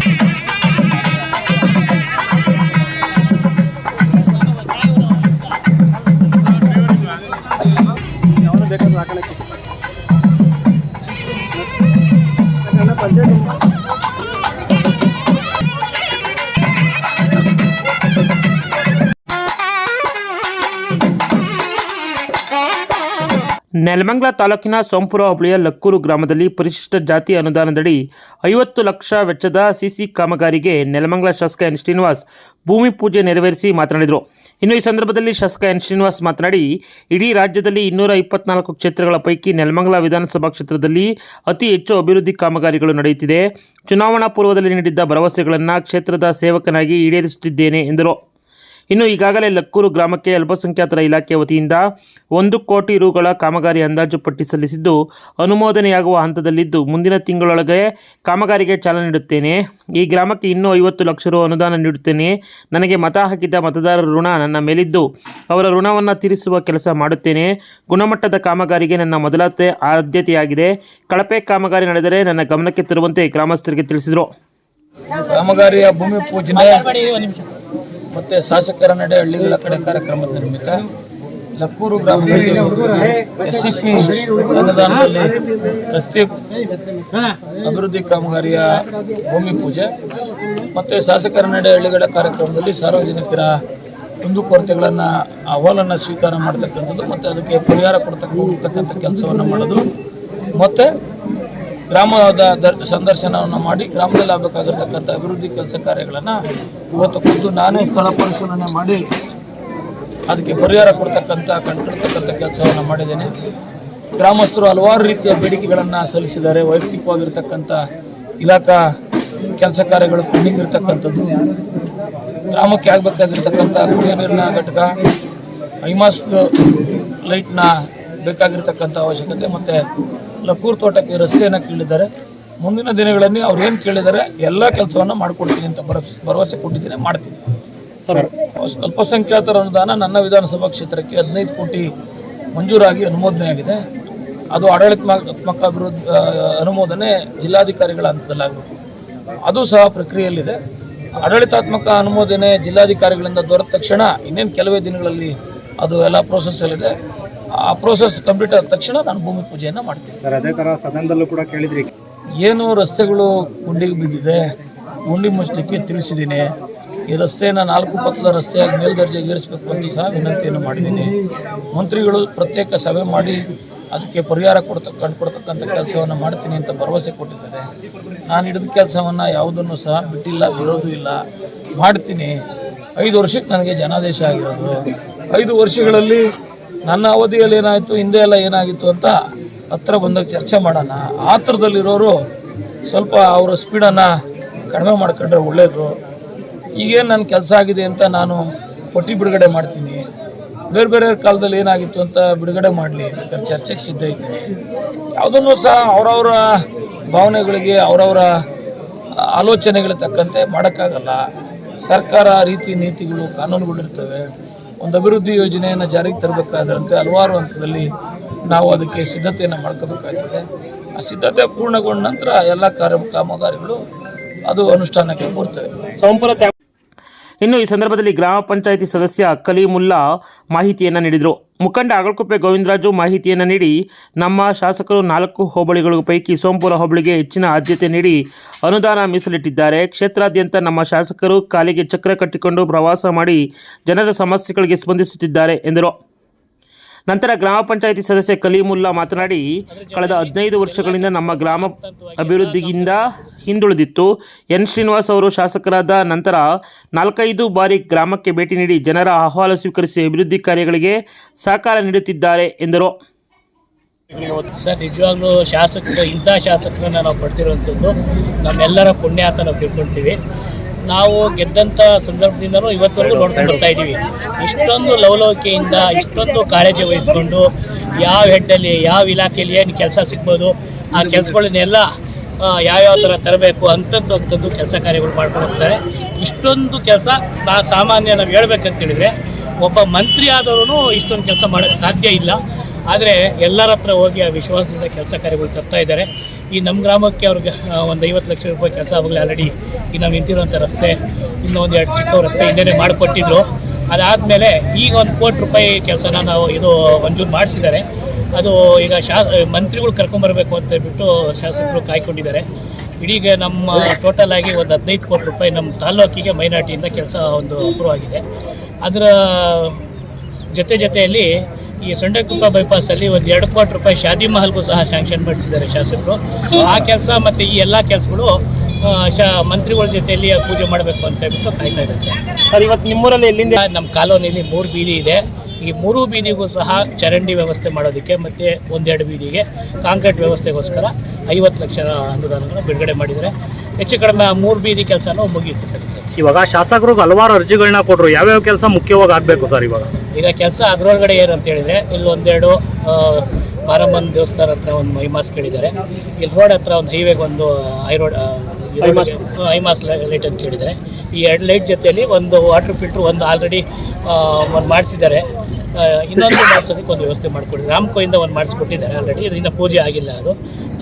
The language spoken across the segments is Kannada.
thank you ನೆಲಮಂಗಲ ತಾಲೂಕಿನ ಸೋಂಪುರ ಹೋಬಳಿಯ ಲಕ್ಕೂರು ಗ್ರಾಮದಲ್ಲಿ ಪರಿಶಿಷ್ಟ ಜಾತಿ ಅನುದಾನದಡಿ ಐವತ್ತು ಲಕ್ಷ ವೆಚ್ಚದ ಸಿಸಿ ಕಾಮಗಾರಿಗೆ ನೆಲಮಂಗ್ಲ ಶಾಸಕ ಎನ್ ಶ್ರೀನಿವಾಸ್ ಭೂಮಿ ಪೂಜೆ ನೆರವೇರಿಸಿ ಮಾತನಾಡಿದರು. ಇನ್ನು ಈ ಸಂದರ್ಭದಲ್ಲಿ ಶಾಸಕ ಎನ್ ಶ್ರೀನಿವಾಸ್ ಮಾತನಾಡಿ, ಇಡೀ ರಾಜ್ಯದಲ್ಲಿ ಇನ್ನೂರ ಇಪ್ಪತ್ನಾಲ್ಕು ಕ್ಷೇತ್ರಗಳ ಪೈಕಿ ನೆಲಮಂಗಲ ವಿಧಾನಸಭಾ ಕ್ಷೇತ್ರದಲ್ಲಿ ಅತಿ ಹೆಚ್ಚು ಅಭಿವೃದ್ಧಿ ಕಾಮಗಾರಿಗಳು ನಡೆಯುತ್ತಿದೆ. ಚುನಾವಣಾ ಪೂರ್ವದಲ್ಲಿ ನೀಡಿದ್ದ ಭರವಸೆಗಳನ್ನು ಕ್ಷೇತ್ರದ ಸೇವಕನಾಗಿ ಈಡೇರಿಸುತ್ತಿದ್ದೇನೆ ಎಂದರು. ಇನ್ನು ಈಗಾಗಲೇ ಲಕ್ಕೂರು ಗ್ರಾಮಕ್ಕೆ ಅಲ್ಪಸಂಖ್ಯಾತರ ಇಲಾಖೆ ವತಿಯಿಂದ ಒಂದು ಕೋಟಿ ರುಗಳ ಕಾಮಗಾರಿ ಅಂದಾಜು ಪಟ್ಟಿ ಸಲ್ಲಿಸಿದ್ದು, ಅನುಮೋದನೆಯಾಗುವ ಹಂತದಲ್ಲಿದ್ದು ಮುಂದಿನ ತಿಂಗಳೊಳಗೆ ಕಾಮಗಾರಿಗೆ ಚಾಲನೆ ನೀಡುತ್ತೇನೆ. ಈ ಗ್ರಾಮಕ್ಕೆ ಇನ್ನೂ ಐವತ್ತು ಲಕ್ಷ ರು ಅನುದಾನ ನೀಡುತ್ತೇನೆ. ನನಗೆ ಮತ ಹಾಕಿದ್ದ ಮತದಾರರ ಋಣ ನನ್ನ ಮೇಲಿದ್ದು, ಅವರ ಋಣವನ್ನು ತೀರಿಸುವ ಕೆಲಸ ಮಾಡುತ್ತೇನೆ. ಗುಣಮಟ್ಟದ ಕಾಮಗಾರಿಗೆ ನನ್ನ ಮೊದಲತೆ ಆದ್ಯತೆಯಾಗಿದೆ. ಕಳಪೆ ಕಾಮಗಾರಿ ನಡೆದರೆ ನನ್ನ ಗಮನಕ್ಕೆ ತರುವಂತೆ ಗ್ರಾಮಸ್ಥರಿಗೆ ತಿಳಿಸಿದರು. ಕಾಮಗಾರಿಯ ಭೂಮಿ ಪೂಜನೆ ಮತ್ತೆ ಶಾಸಕರ ನಡೆ ಹಳ್ಳಿಗಳ ಕಡೆ ಕಾರ್ಯಕ್ರಮದ ನಿಮಿತ್ತ ಲಕ್ಕೂರು ಗ್ರಾಮದಲ್ಲಿ ಎಸ್ ಸಿ ಪಿ ಅನುದಾನದಲ್ಲಿ ರಸ್ತೆ ಅಭಿವೃದ್ಧಿ ಕಾಮಗಾರಿಯ ಭೂಮಿ ಪೂಜೆ ಮತ್ತೆ ಶಾಸಕರ ನಡೆ ಹಳ್ಳಿಗಳ ಕಾರ್ಯಕ್ರಮದಲ್ಲಿ ಸಾರ್ವಜನಿಕರ ಕುಂದುಕೊರತೆಗಳನ್ನು ಅಹವಾಲನ್ನು ಸ್ವೀಕಾರ ಮಾಡ್ತಕ್ಕಂಥದ್ದು ಮತ್ತು ಅದಕ್ಕೆ ಪರಿಹಾರ ಕೊಡ್ತಕ್ಕಂಥ ಕೆಲಸವನ್ನು ಮಾಡೋದು. ಮತ್ತು ಗ್ರಾಮದ ದರ್- ಸಂದರ್ಶನವನ್ನು ಮಾಡಿ ಗ್ರಾಮದಲ್ಲಿ ಆಗಬೇಕಾಗಿರ್ತಕ್ಕಂಥ ಅಭಿವೃದ್ಧಿ ಕೆಲಸ ಕಾರ್ಯಗಳನ್ನು ಇವತ್ತು ಖುದ್ದು ನಾನೇ ಸ್ಥಳ ಪರಿಶೀಲನೆ ಮಾಡಿ ಅದಕ್ಕೆ ಪರಿಹಾರ ಕೊಡ್ತಕ್ಕಂಥ ಕಂಡುಕೊಡ್ತಕ್ಕಂಥ ಕೆಲಸವನ್ನು ಮಾಡಿದ್ದೇನೆ. ಗ್ರಾಮಸ್ಥರು ಹಲವಾರು ರೀತಿಯ ಬೇಡಿಕೆಗಳನ್ನು ಸಲ್ಲಿಸಿದ್ದಾರೆ. ವೈಯಕ್ತಿಕವಾಗಿರ್ತಕ್ಕಂಥ ಇಲಾಖಾ ಕೆಲಸ ಕಾರ್ಯಗಳು ಪೆಂಡಿಂಗ್ ಇರತಕ್ಕಂಥದ್ದು ಗ್ರಾಮಕ್ಕೆ ಆಗಬೇಕಾಗಿರ್ತಕ್ಕಂಥ ಕುಡಿಯ ನೀರಿನ ಘಟಕ ಐಮಾಸ್ ಲೈಟ್ನ ಬೇಕಾಗಿರ್ತಕ್ಕಂಥ ಅವಶ್ಯಕತೆ ಮತ್ತು ಲಕ್ಕೂರು ತೋಟಕ್ಕೆ ರಸ್ತೆಯನ್ನು ಕೇಳಿದ್ದಾರೆ. ಮುಂದಿನ ದಿನಗಳಲ್ಲಿ ಅವ್ರು ಏನು ಕೇಳಿದ್ದಾರೆ ಎಲ್ಲ ಕೆಲಸವನ್ನು ಮಾಡಿಕೊಡ್ತೀನಿ ಅಂತ ಭರವಸೆ ಭರವಸೆ ಕೊಟ್ಟಿದ್ದೀನಿ ಮಾಡ್ತೀನಿ. ಅಲ್ಪಸಂಖ್ಯಾತರ ಅನುದಾನ ನನ್ನ ವಿಧಾನಸಭಾ ಕ್ಷೇತ್ರಕ್ಕೆ ಹದಿನೈದು ಕೋಟಿ ಮಂಜೂರಾಗಿ ಅನುಮೋದನೆ ಆಗಿದೆ. ಅದು ಆಡಳಿತಾತ್ಮಕ ಅಭಿವೃದ್ಧಿ ಅನುಮೋದನೆ ಜಿಲ್ಲಾಧಿಕಾರಿಗಳ ಹಂತದಲ್ಲಾಗಬೇಕು ಅದು ಸಹ ಪ್ರಕ್ರಿಯೆಯಲ್ಲಿದೆ. ಆಡಳಿತಾತ್ಮಕ ಅನುಮೋದನೆ ಜಿಲ್ಲಾಧಿಕಾರಿಗಳಿಂದ ದೊರೆತ ತಕ್ಷಣ ಇನ್ನೇನು ಕೆಲವೇ ದಿನಗಳಲ್ಲಿ ಅದು ಎಲ್ಲ ಪ್ರೋಸೆಸ್ಸಲ್ಲಿದೆ ಆ ಪ್ರೋಸೆಸ್ ಕಂಪ್ಲೀಟ್ ಆದ ತಕ್ಷಣ ನಾನು ಭೂಮಿ ಪೂಜೆಯನ್ನು ಮಾಡ್ತೀನಿ. ಸರ್ ಅದೇ ಥರ ಸದನದಲ್ಲೂ ಕೂಡ ಕೇಳಿದ್ರಿ. ಏನು ರಸ್ತೆಗಳು ಗುಂಡಿಗೆ ಬಿದ್ದಿದೆ. ಗುಂಡಿ ಮುಚ್ಚಲಿಕ್ಕೆ ತಿಳಿಸಿದ್ದೀನಿ. ಈ ರಸ್ತೆಯನ್ನು ನಾಲ್ಕು ಪಥದ ರಸ್ತೆಯಾಗಿ ಮೇಲ್ದರ್ಜೆಗೆ ಏರಿಸಬೇಕು ಅಂತ ಸಹ ವಿನಂತಿಯನ್ನು ಮಾಡಿದ್ದೀನಿ. ಮಂತ್ರಿಗಳು ಪ್ರತ್ಯೇಕ ಸಭೆ ಮಾಡಿ ಅದಕ್ಕೆ ಪರಿಹಾರ ಕೊಡ್ತ ಕಂಡುಕೊಡ್ತಕ್ಕಂಥ ಕೆಲಸವನ್ನು ಮಾಡ್ತೀನಿ ಅಂತ ಭರವಸೆ ಕೊಟ್ಟಿದ್ದಾರೆ. ನಾನು ಹಿಡಿದ ಕೆಲಸವನ್ನು ಯಾವುದನ್ನು ಸಹ ಬಿಟ್ಟಿಲ್ಲ ಬಿಡೋದು ಇಲ್ಲ. ಮಾಡ್ತೀನಿ. ಐದು ವರ್ಷಕ್ಕೆ ನನಗೆ ಜನಾದೇಶ ಆಗಿರೋದು. ಐದು ವರ್ಷಗಳಲ್ಲಿ ನನ್ನ ಅವಧಿಯಲ್ಲಿ ಏನಾಯಿತು, ಹಿಂದೆ ಎಲ್ಲ ಏನಾಗಿತ್ತು ಅಂತ ಹತ್ರ ಬಂದಾಗ ಚರ್ಚೆ ಮಾಡೋಣ. ಆತರದಲ್ಲಿರೋರು ಸ್ವಲ್ಪ ಅವರ ಸ್ಪೀಡನ್ನು ಕಡಿಮೆ ಮಾಡ್ಕೊಂಡ್ರೆ ಒಳ್ಳೆಯದು ಈಗೇನು ನನ್ನ ಕೆಲಸ ಆಗಿದೆ ಅಂತ ನಾನು ಪಟ್ಟಿ ಬಿಡುಗಡೆ ಮಾಡ್ತೀನಿ. ಬೇರೆ ಬೇರೆ ಕಾಲದಲ್ಲಿ ಏನಾಗಿತ್ತು ಅಂತ ಬಿಡುಗಡೆ ಮಾಡಲಿ. ಬೇಕಾದ್ರೆ ಚರ್ಚೆಗೆ ಸಿದ್ಧ ಇದ್ದೀನಿ. ಯಾವುದನ್ನು ಸಹ ಅವರವರ ಭಾವನೆಗಳಿಗೆ, ಅವರವರ ಆಲೋಚನೆಗಳಿಗೆ ತಕ್ಕಂತೆ ಮಾಡೋಕ್ಕಾಗಲ್ಲ. ಸರ್ಕಾರ ರೀತಿ ನೀತಿಗಳು ಕಾನೂನುಗಳಿರ್ತವೆ ಒಂದು ಅಭಿವೃದ್ಧಿ ಯೋಜನೆಯನ್ನು ಜಾರಿಗೆ ತರಬೇಕಾದಂತೆ ಹಲವಾರು ಹಂತದಲ್ಲಿ ನಾವು ಅದಕ್ಕೆ ಸಿದ್ಧತೆಯನ್ನು ಮಾಡ್ಕೋಬೇಕಾಗ್ತದೆ. ಆ ಸಿದ್ಧತೆ ಪೂರ್ಣಗೊಂಡ ನಂತರ ಎಲ್ಲ ಕಾರ್ಯ ಕಾಮಗಾರಿಗಳು ಅದು ಅನುಷ್ಠಾನಕ್ಕೆ ಬರ್ತವೆ. ಸೋಂಪುರ ತ್ಯಾ- ಇನ್ನು ಈ ಸಂದರ್ಭದಲ್ಲಿ ಗ್ರಾಮ ಪಂಚಾಯಿತಿ ಸದಸ್ಯ ಕಲೀಮುಲ್ಲಾ ಮಾಹಿತಿಯನ್ನು ನೀಡಿದರು. ಮುಖಂಡ ಅಗಳಕುಪ್ಪೆ ಗೋವಿಂದರಾಜು ಮಾಹಿತಿಯನ್ನು ನೀಡಿ, ನಮ್ಮ ಶಾಸಕರು ನಾಲ್ಕು ಹೋಬಳಿಗಳ ಪೈಕಿ ಸೋಂಪುರ ಹೋಬಳಿಗೆ ಹೆಚ್ಚಿನ ಆದ್ಯತೆ ನೀಡಿ ಅನುದಾನ ಮೀಸಲಿಟ್ಟಿದ್ದಾರೆ. ಕ್ಷೇತ್ರಾದ್ಯಂತ ನಮ್ಮ ಶಾಸಕರು ಕಾಲಿಗೆ ಚಕ್ರ ಕಟ್ಟಿಕೊಂಡು ಪ್ರವಾಸ ಮಾಡಿ ಜನರ ಸಮಸ್ಯೆಗಳಿಗೆ ಸ್ಪಂದಿಸುತ್ತಿದ್ದಾರೆ ಎಂದರು. ನಂತರ ಗ್ರಾಮ ಪಂಚಾಯಿತಿ ಸದಸ್ಯ ಕಲೀಮುಲ್ಲಾ ಮಾತನಾಡಿ, ಕಳೆದ ಹದಿನೈದು ವರ್ಷಗಳಿಂದ ನಮ್ಮ ಗ್ರಾಮ ಅಭಿವೃದ್ಧಿಯಿಂದ ಹಿಂದುಳಿದಿತ್ತು. ಎನ್. ಶ್ರೀನಿವಾಸ್ ಅವರು ಶಾಸಕರಾದ ನಂತರ ನಾಲ್ಕೈದು ಬಾರಿ ಗ್ರಾಮಕ್ಕೆ ಭೇಟಿ ನೀಡಿ ಜನರ ಅಹವಾಲು ಸ್ವೀಕರಿಸಿ ಅಭಿವೃದ್ಧಿ ಕಾರ್ಯಗಳಿಗೆ ಸಹಕಾರ ನೀಡುತ್ತಿದ್ದಾರೆ ಎಂದರು. ಸರ್, ನಿಜವಾಗ್ಲೂ ಶಾಸಕರು, ಇಂಥ ಶಾಸಕರನ್ನ ನಾವು ಪಡ್ತಿರುವಂಥದ್ದು ನಮ್ಮೆಲ್ಲರ ಪುಣ್ಯ ಅಂತ ನಾವು ತಿಳ್ಕೊಳ್ತೀವಿ. ನಾವು ಗೆದ್ದಂಥ ಸಂದರ್ಭದಿಂದನೂ ಇವತ್ತೊಂದು ನೋಡ್ಕೊಂಡು ಬರ್ತಾ ಇದ್ದೀವಿ. ಇಷ್ಟೊಂದು ಲವಲವಿಕೆಯಿಂದ ಇಷ್ಟೊಂದು ಕಾಳಜಿ ವಹಿಸ್ಕೊಂಡು ಯಾವ ಹೆಡ್ಡಲ್ಲಿ ಯಾವ ಇಲಾಖೆಯಲ್ಲಿ ಏನು ಕೆಲಸ ಸಿಗ್ಬೋದು ಆ ಕೆಲಸಗಳನ್ನೆಲ್ಲ ಯಾವ್ಯಾವ ಥರ ತರಬೇಕು ಅಂಥದ್ದು ಅಂಥದ್ದು ಕೆಲಸ ಕಾರ್ಯಗಳು ಮಾಡ್ಕೊಂಡು ಹೋಗ್ತಾರೆ. ಇಷ್ಟೊಂದು ಕೆಲಸ ನಾ ಸಾಮಾನ್ಯ ನಾವು ಹೇಳ್ಬೇಕಂತ ಹೇಳಿದರೆ ಒಬ್ಬ ಮಂತ್ರಿ ಆದವರು ಇಷ್ಟೊಂದು ಕೆಲಸ ಮಾಡೋಕ್ಕೆ ಸಾಧ್ಯ ಇಲ್ಲ. ಆದರೆ ಎಲ್ಲರ ಹತ್ರ ಹೋಗಿ ಆ ವಿಶ್ವಾಸದಿಂದ ಕೆಲಸ ಕಾರ್ಯಗಳು ತರ್ತಾ ಇದ್ದಾರೆ. ಈ ನಮ್ಮ ಗ್ರಾಮಕ್ಕೆ ಅವ್ರಿಗೆ ಒಂದು ಐವತ್ತು ಲಕ್ಷ ರೂಪಾಯಿ ಕೆಲಸ ಆವಾಗಲೇ ಆಲ್ರೆಡಿ ಈಗ ನಾವು ನಿಂತಿರುವಂಥ ರಸ್ತೆ ಇನ್ನೊಂದು ಎರಡು ಚಿಕ್ಕ ರಸ್ತೆ ಹಿಂದೆ ಮಾಡಿಕೊಟ್ಟಿದ್ರು. ಅದಾದಮೇಲೆ ಈಗ ಒಂದು ಕೋಟಿ ರೂಪಾಯಿ ಕೆಲಸನ ನಾವು ಇದು ಮಂಜೂರು ಮಾಡಿಸಿದ್ದಾರೆ. ಅದು ಈಗ ಶಾ, ಮಂತ್ರಿಗಳು ಕರ್ಕೊಂಬರ್ಬೇಕು ಅಂತ ಹೇಳ್ಬಿಟ್ಟು ಶಾಸಕರು ಕಾಯ್ಕೊಂಡಿದ್ದಾರೆ. ಇಡೀ ನಮ್ಮ ಟೋಟಲ್ ಆಗಿ ಒಂದು ಹದಿನೈದು ಕೋಟಿ ರೂಪಾಯಿ ನಮ್ಮ ತಾಲ್ಲೂಕಿಗೆ ಮೈನಾರ್ಟಿಯಿಂದ ಕೆಲಸ ಒಂದು ಅಪ್ರೂವ್ ಆಗಿದೆ. ಅದರ ಜೊತೆ ಜೊತೆಯಲ್ಲಿ ಈ ಸೊಂಡೆಕುಪ್ಪ ಬೈಪಾಸಲ್ಲಿ ಒಂದು ಎರಡು ಕೋಟಿ ರೂಪಾಯಿ ಶಾದಿ ಮಹಲ್ಗೂ ಸಹ ಸ್ಯಾಂಕ್ಷನ್ ಮಾಡಿಸಿದ್ದಾರೆ ಶಾಸಕರು. ಆ ಕೆಲಸ ಮತ್ತು ಈ ಎಲ್ಲ ಕೆಲಸಗಳು ಶಾ ಮಂತ್ರಿಗಳ ಜೊತೆಯಲ್ಲಿ ಪೂಜೆ ಮಾಡಬೇಕು ಅಂತ ಹೇಳ್ಬಿಟ್ಟು ಕಾಯ್ತಾ ಇದ್ದಾರೆ ಸರ್. ಸರ್ ಇವತ್ತು ನಿಮ್ಮೂರಲ್ಲಿ ಎಲ್ಲಿಂದ ನಮ್ಮ ಕಾಲೋನಿಯಲ್ಲಿ ಮೂರು ಬೀದಿ ಇದೆ. ಈ ಮೂರು ಬೀದಿಗೂ ಸಹ ಚರಂಡಿ ವ್ಯವಸ್ಥೆ ಮಾಡೋದಕ್ಕೆ ಮತ್ತು ಒಂದೆರಡು ಬೀದಿಗೆ ಕಾಂಕ್ರೀಟ್ ವ್ಯವಸ್ಥೆಗೋಸ್ಕರ ಐವತ್ತು ಲಕ್ಷ ಅನುದಾನಗಳನ್ನು ಬಿಡುಗಡೆ ಮಾಡಿದ್ದಾರೆ. ಹೆಚ್ಚು ಕಡಿಮೆ ಆ ಮೂರು ಬೀದಿ ಕೆಲಸನೂ ಮುಗಿಯುತ್ತೆ ಸರ್ ಇವಾಗ ಶಾಸಕರಿಗೆ ಹಲವಾರು ಅರ್ಜಿಗಳನ್ನ ಕೊಟ್ಟರು ಯಾವ್ಯಾವ ಕೆಲಸ ಮುಖ್ಯವಾಗಿ ಆಗಬೇಕು ಸರ್ ಇವಾಗ? ಈಗ ಕೆಲಸ ಅದರೊಳಗಡೆ ಏನು ಅಂತ ಹೇಳಿದರೆ ಇಲ್ಲಿ ಒಂದೆರಡು ಮಾರಮ್ಮನ ದೇವಸ್ಥಾನ ಹತ್ರ ಒಂದು ಮೈಮಾಸ್ ಕೇಳಿದ್ದಾರೆ. ಇಲ್ಲಿ ರೋಡ್ ಹತ್ರ ಒಂದು ಹೈವೇಗೆ ಒಂದು ಹೈ ರೋಡ್ ಐಮಾಸ್. ಲೈಟ್ ಅಂತ ಕೇಳಿದ್ದಾರೆ. ಈ ಎರಡು ಲೈಟ್ ಜೊತೆಯಲ್ಲಿ ಒಂದು ವಾಟರ್ ಫಿಲ್ಟ್ರ್ ಒಂದು ಆಲ್ರೆಡಿ ಒಂದು ಮಾಡಿಸಿದ್ದಾರೆ. ಇನ್ನೊಂದು ಮಾಡಿಸೋದಕ್ಕೆ ಒಂದು ವ್ಯವಸ್ಥೆ ಮಾಡಿಕೊಡ್ತೀವಿ ರಾಮ್ಕೋಯಿಂದ ಒಂದು ಮಾಡಿಸ್ಕೊಟ್ಟಿದ್ದಾರೆ ಆಲ್ರೆಡಿ ಇದರಿಂದ ಪೂಜೆ ಆಗಿಲ್ಲ ಅದು.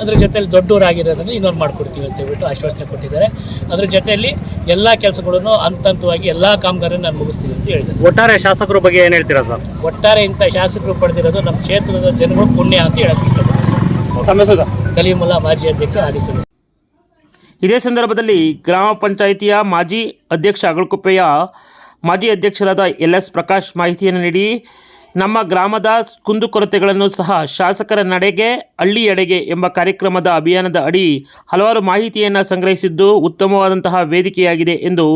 ಅದ್ರ ಜೊತೆಯಲ್ಲಿ ದೊಡ್ಡೂರಾಗಿರೋದ್ರಿಂದ ಇನ್ನೊಂದು ಮಾಡಿಕೊಡ್ತೀವಿ ಅಂತ ಹೇಳ್ಬಿಟ್ಟು ಆಶ್ವಾಸನೆ ಕೊಟ್ಟಿದ್ದಾರೆ. ಅದ್ರ ಜೊತೆಯಲ್ಲಿ ಎಲ್ಲ ಕೆಲಸಗಳನ್ನು ಹಂತ ಹಂತವಾಗಿ ಎಲ್ಲ ಕಾಮಗಾರಿಯನ್ನು ನಾನು ಮುಗಿಸ್ತೀನಿ ಅಂತ ಹೇಳಿದೆ ಒಟ್ಟಾರೆ ಶಾಸಕರ ಬಗ್ಗೆ ಏನು ಹೇಳ್ತೀರಾ ಸರ್? ಒಟ್ಟಾರೆ ಇಂಥ ಶಾಸಕರು ಪಡೆದಿರೋದು ನಮ್ಮ ಕ್ಷೇತ್ರದ ಜನಗಳು ಪುಣ್ಯ ಅಂತ ಹೇಳಕ್ಕೆ ಇಷ್ಟಪಡ್ತೀನಿ ಸರ್. ಸರ್? ಕಲೀಮುಲ್ಲಾ ಮಾಜಿ ಅಧ್ಯಕ್ಷ ಆಗಿ ಸದಸ್ಯ ಇದೇ ಸಂದರ್ಭದಲ್ಲಿ ಗ್ರಾಮ ಪಂಚಾಯಿತಿಯ ಮಾಜಿ ಅಧ್ಯಕ್ಷ ಅಗಳಕುಪ್ಪೆಯ ಮಾಜಿ ಅಧ್ಯಕ್ಷರಾದ ಎಲ್ ಎಸ್ ಪ್ರಕಾಶ್ ಮಾಹಿತಿಯನ್ನು ನೀಡಿ, ನಮ್ಮ ಗ್ರಾಮದ ಕುಂದುಕೊರತೆಗಳನ್ನು ಸಹ ಶಾಸಕರ ನಡೆಗೆ, ಹಳ್ಳಿ ಎಡೆಗೆ ಎಂಬ ಕಾರ್ಯಕ್ರಮದ ಅಭಿಯಾನದ ಅಡಿ ಹಲವಾರು ಮಾಹಿತಿಯನ್ನು ಸಂಗ್ರಹಿಸಿದ್ದು ಉತ್ತಮವಾದಂತಹ ವೇದಿಕೆಯಾಗಿದೆ ಎಂದು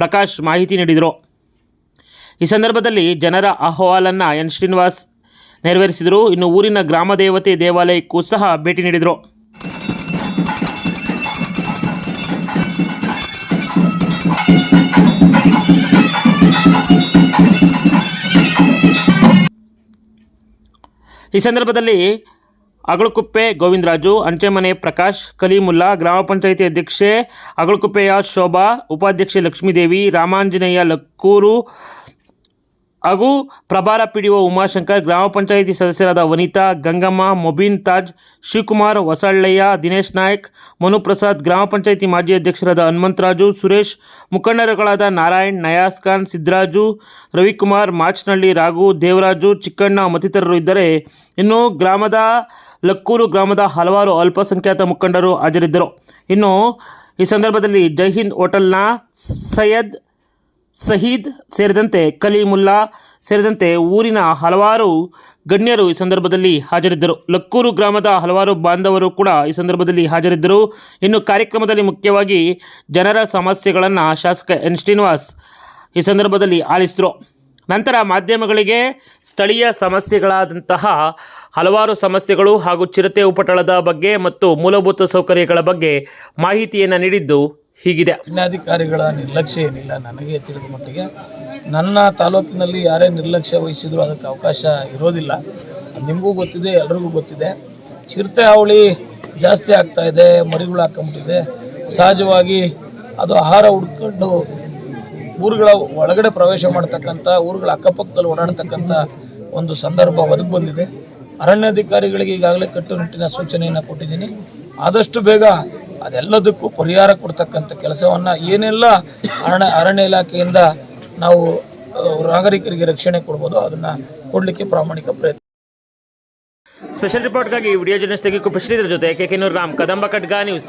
ಪ್ರಕಾಶ್ ಮಾಹಿತಿ ನೀಡಿದರು. ಈ ಸಂದರ್ಭದಲ್ಲಿ ಜನರ ಅಹವಾಲನ್ನು ಎನ್ ಶ್ರೀನಿವಾಸ್ ನೆರವೇರಿಸಿದರು. ಇನ್ನು ಊರಿನ ಗ್ರಾಮ ದೇವತೆ ದೇವಾಲಯಕ್ಕೂ ಸಹ ಭೇಟಿ ನೀಡಿದರು. ಈ ಸಂದರ್ಭದಲ್ಲಿ ಅಗಳಕುಪ್ಪೆ ಗೋವಿಂದರಾಜು, ಅಂಚೆಮನೆ ಪ್ರಕಾಶ್, ಕಲೀಮುಲ್ಲಾ ಗ್ರಾಮ ಪಂಚಾಯಿತಿ ಅಧ್ಯಕ್ಷೆ ಅಗಳಕುಪ್ಪೆಯ ಶೋಭಾ, ಉಪಾಧ್ಯಕ್ಷೆ ಲಕ್ಷ್ಮೀದೇವಿ, ರಾಮಾಂಜನೇಯ ಲಕ್ಕೂರು ಹಾಗೂ ಪ್ರಭಾರ ಪಿಡಿಒ ಉಮಾಶಂಕರ್ ಗ್ರಾಮ ಪಂಚಾಯಿತಿ ಸದಸ್ಯರಾದ ವನಿತಾ, ಗಂಗಮ್ಮ, ಮೊಬೀನ್ ತಾಜ್, ಶಿವಕುಮಾರ್ ಹೊಸಳ್ಳಯ್ಯ ದಿನೇಶ್ ನಾಯಕ್ ಮನುಪ್ರಸಾದ್ ಗ್ರಾಮ ಪಂಚಾಯಿತಿ ಮಾಜಿ ಅಧ್ಯಕ್ಷರಾದ ಹನುಮಂತರಾಜು ಸುರೇಶ್, ಮುಖಂಡರುಗಳಾದ ನಾರಾಯಣ್ ನಯಾಸ್ ಖಾನ್ ಸಿದ್ದರಾಜು ರವಿಕುಮಾರ್ ಮಾಚನಹಳ್ಳಿ ರಾಘು, ದೇವರಾಜು, ಚಿಕ್ಕಣ್ಣ ಮತ್ತಿತರರು ಇದ್ದರೆ ಇನ್ನು ಗ್ರಾಮದ ಲಕ್ಕೂರು ಗ್ರಾಮದ ಹಲವಾರು ಅಲ್ಪಸಂಖ್ಯಾತ ಮುಖಂಡರು ಹಾಜರಿದ್ದರು. ಇನ್ನು ಈ ಸಂದರ್ಭದಲ್ಲಿ ಜೈ ಹಿಂದ್ ಹೋಟೆಲ್ನ ಸೈಯದ್ ಸಹೀದ್ ಸೇರಿದಂತೆ ಕಲೀಮುಲ್ಲಾ ಸೇರಿದಂತೆ ಊರಿನ ಹಲವಾರು ಗಣ್ಯರು ಈ ಸಂದರ್ಭದಲ್ಲಿ ಹಾಜರಿದ್ದರು. ಲಕ್ಕೂರು ಗ್ರಾಮದ ಹಲವಾರು ಬಾಂಧವರು ಕೂಡ ಈ ಸಂದರ್ಭದಲ್ಲಿ ಹಾಜರಿದ್ದರು. ಇನ್ನು ಕಾರ್ಯಕ್ರಮದಲ್ಲಿ ಮುಖ್ಯವಾಗಿ ಜನರ ಸಮಸ್ಯೆಗಳನ್ನು ಶಾಸಕ ಎನ್. ಶ್ರೀನಿವಾಸ್ ಈ ಸಂದರ್ಭದಲ್ಲಿ ಆಲಿಸಿದರು. ನಂತರ ಮಾಧ್ಯಮಗಳಿಗೆ ಸ್ಥಳೀಯ ಸಮಸ್ಯೆಗಳಾದಂತಹ ಹಲವಾರು ಸಮಸ್ಯೆಗಳು ಹಾಗೂ ಚಿರತೆ ಉಪಟಳದ ಬಗ್ಗೆ ಮತ್ತು ಮೂಲಭೂತ ಸೌಕರ್ಯಗಳ ಬಗ್ಗೆ ಮಾಹಿತಿಯನ್ನು ನೀಡಿದ್ದು ಹೀಗಿದೆ. ಜಿಲ್ಲಾಧಿಕಾರಿಗಳ ನಿರ್ಲಕ್ಷ್ಯ ಏನಿಲ್ಲ, ನನಗೆ ತಿಳಿದ ಮಟ್ಟಿಗೆ. ನನ್ನ ತಾಲೂಕಿನಲ್ಲಿ ಯಾರೇ ನಿರ್ಲಕ್ಷ್ಯ ವಹಿಸಿದ್ರು ಅದಕ್ಕೆ ಅವಕಾಶ ಇರೋದಿಲ್ಲ. ನಿಮಗೂ ಗೊತ್ತಿದೆ, ಎಲ್ರಿಗೂ ಗೊತ್ತಿದೆ. ಚಿರತೆ ಹಾವಳಿ ಜಾಸ್ತಿ ಆಗ್ತಾ ಇದೆ, ಮರಿಗಳು ಹಾಕೊಂಬಿಟ್ಟಿದೆ ಸಹಜವಾಗಿ ಅದು ಆಹಾರ ಹುಡ್ಕೊಂಡು ಊರುಗಳ ಒಳಗಡೆ ಪ್ರವೇಶ ಮಾಡ್ತಕ್ಕಂಥ, ಊರುಗಳ ಅಕ್ಕಪಕ್ಕದಲ್ಲಿ ಓಡಾಡ್ತಕ್ಕಂಥ ಒಂದು ಸಂದರ್ಭ ಒದಗಿ ಬಂದಿದೆ. ಅರಣ್ಯಾಧಿಕಾರಿಗಳಿಗೆ ಈಗಾಗಲೇ ಕಟ್ಟುನಿಟ್ಟಿನ ಸೂಚನೆಯನ್ನು ಕೊಟ್ಟಿದ್ದೀನಿ. ಆದಷ್ಟು ಬೇಗ ಅದೆಲ್ಲದಕ್ಕೂ ಪರಿಹಾರ ಕೊಡ್ತಕ್ಕಂಥ ಕೆಲಸವನ್ನು ಏನೆಲ್ಲ ಅರಣ್ಯ ಅರಣ್ಯ ಇಲಾಖೆಯಿಂದ ನಾವು ನಾಗರಿಕರಿಗೆ ರಕ್ಷಣೆ ಕೊಡ್ಬೋದು ಅದನ್ನು ಕೊಡಲಿಕ್ಕೆ ಪ್ರಾಮಾಣಿಕ ಪ್ರಯತ್ನ ಸ್ಪೆಷಲ್ ರಿಪೋರ್ಟ್ಗಾಗಿ ವಿಡಿಯೋ ಜರ್ನಲಿಸ್ಟ್ ತೆಗೆಕು ಶ್ರೀಧರ್ ಜೊತೆ ಕೆ ಕೆನೂರ್ ರಾಮ್ ಕದಂಬ ಖಡ್ಗ ನ್ಯೂಸ್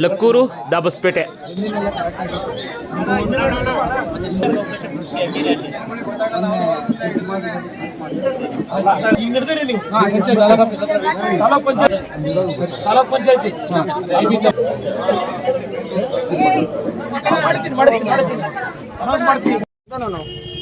ಲಕ್ಕೂರು ದಾಬಸ್ಪೇಟೆ ಮಾಡ್ತೀನಿ ಮಾಡ್ತೀನಿ